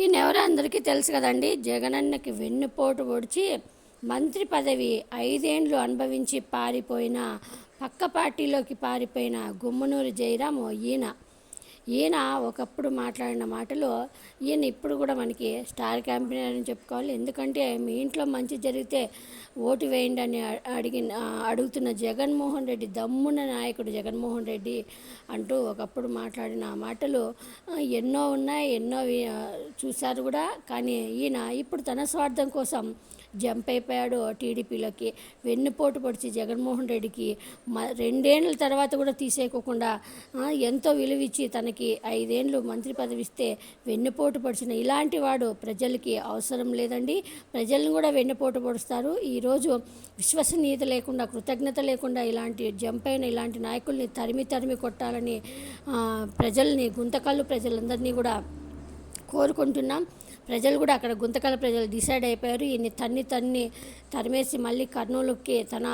ఈయనెవరో అందరికీ తెలుసు కదండి. జగనన్నకి వెన్నుపోటు పొడిచి మంత్రి పదవి ఐదేండ్లు అనుభవించి పారిపోయిన పక్క పార్టీలోకి పారిపోయిన గుమ్మనూరు జయరాము ఈయన. ఈయన ఒకప్పుడు మాట్లాడిన మాటలు ఈయన ఇప్పుడు కూడా మనకి స్టార్ క్యాంపెయినర్ అని చెప్పుకోవాలి. ఎందుకంటే మీ ఇంట్లో మంచి జరిగితే ఓటు వేయండి అని అడిగిన అడుగుతున్న జగన్మోహన్ రెడ్డి దమ్మున నాయకుడు జగన్మోహన్ రెడ్డి అంటూ ఒకప్పుడు మాట్లాడిన మాటలు ఎన్నో ఉన్నాయి ఎన్నో చూశారు కూడా. కానీ ఈయన ఇప్పుడు తన స్వార్థం కోసం జంప్ అయిపోయాడు టీడీపీలోకి. వెన్నుపోటు పొడిచి జగన్మోహన్ రెడ్డికి మ రెండేళ్ళ తర్వాత కూడా తీసేయకోకుండా ఎంతో విలువిచ్చి తనకి ఐదేండ్లు మంత్రి పదవి ఇస్తే వెన్నుపోటు పొడిచిన ఇలాంటి వాడు ప్రజలకి అవసరం లేదండి. ప్రజలను కూడా వెన్నుపోటు పొడుస్తారు. ఈరోజు విశ్వసనీయత లేకుండా కృతజ్ఞత లేకుండా ఇలాంటి జంప్ అయిన ఇలాంటి నాయకుల్ని తరిమి తరిమి కొట్టాలని ప్రజల్ని గుంతకల్లు ప్రజలందరినీ కూడా కోరుకుంటున్నాం. ప్రజలు కూడా అక్కడ గుంతకల ప్రజలు డిసైడ్ అయిపోయారు. ఈయన్ని తన్ని తన్ని తరిమేసి మళ్ళీ కర్నూలుకి తన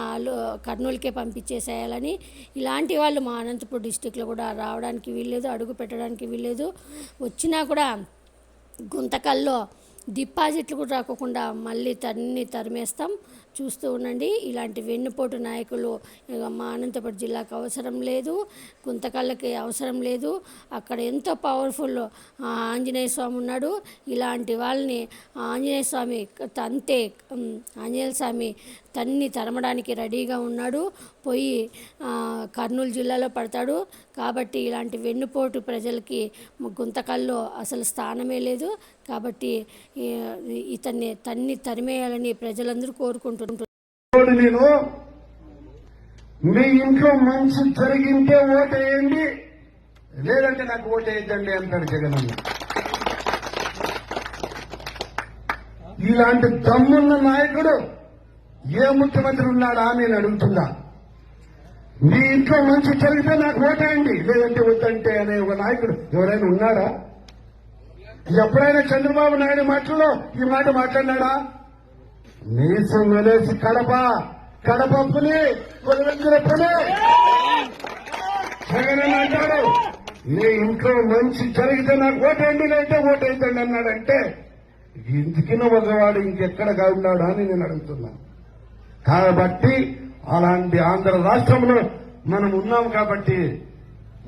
కర్నూలుకే పంపించేసేయాలని ఇలాంటి వాళ్ళు మా అనంతపూర్ డిస్టిక్లో కూడా రావడానికి వీల్లేదు అడుగు పెట్టడానికి వీల్లేదు. వచ్చినా కూడా గుంతకల్లో డిపాజిట్లు కూడా రాకోకుండా మళ్ళీ తన్ని తరిమేస్తాం. చూస్తూ ఉండండి. ఇలాంటి వెన్నుపోటు నాయకులు ఇక మా అనంతపురం జిల్లాకు అవసరం లేదు. గుంతకళ్ళకి అవసరం లేదు. అక్కడ ఎంతో పవర్ఫుల్ ఆంజనేయ స్వామి ఉన్నాడు. ఇలాంటి వాళ్ళని ఆంజనేయ స్వామి తంతే ఆంజనేయ స్వామి తన్ని తరమడానికి రెడీగా ఉన్నాడు. పోయి కర్నూలు జిల్లాలో పడతాడు. కాబట్టి ఇలాంటి వెన్నుపోటు ప్రజలకి గుంతకల్లో అసలు స్థానమే లేదు. కాబట్టి ఇతన్ని తన్ని తరిమేయాలని ప్రజలందరూ కోరుకుంటున్నారు నేను మీ ఇంట్లో మంచి జరిగింటే ఓటేయండి. లేదంటే నాకు ఓటేయద్దండి అంటాడు జగన్ ఇలాంటి దమ్మున్న నాయకుడు ఏ ముఖ్యమంత్రి ఉన్నాడా ఆమె నేను అడుగుతున్నా. మీ ఇంట్లో మంచి జరిగితే నాకు ఓటేయండి. లేదంటే వద్దంటే అనే ఒక నాయకుడు ఎవరైనా ఉన్నాడా ఎప్పుడైనా చంద్రబాబు నాయుడు మాటల్లో ఈ మాట మాట్లాడినాడా? నీసం వెలేసి కడప కడప పులి కొలవెందుల పులి. జగన్ అంటాడు నీ ఇంట్లో మంచి జరిగితే నాకు ఓటేయండి లేదంటే ఓటేయండి అన్నాడంటే ఇంటికిన ఒకవాడు ఇంకెక్కడ ఉన్నాడు? అని నేను అడుగుతున్నాను కాబట్టి అలాంటి ఆంధ్ర రాష్ట్రంలో మనం ఉన్నాం కాబట్టి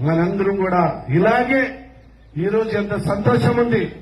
మనందరం కూడా ఇలాగే ఈరోజు ఎంత సంతోషం ఉంది.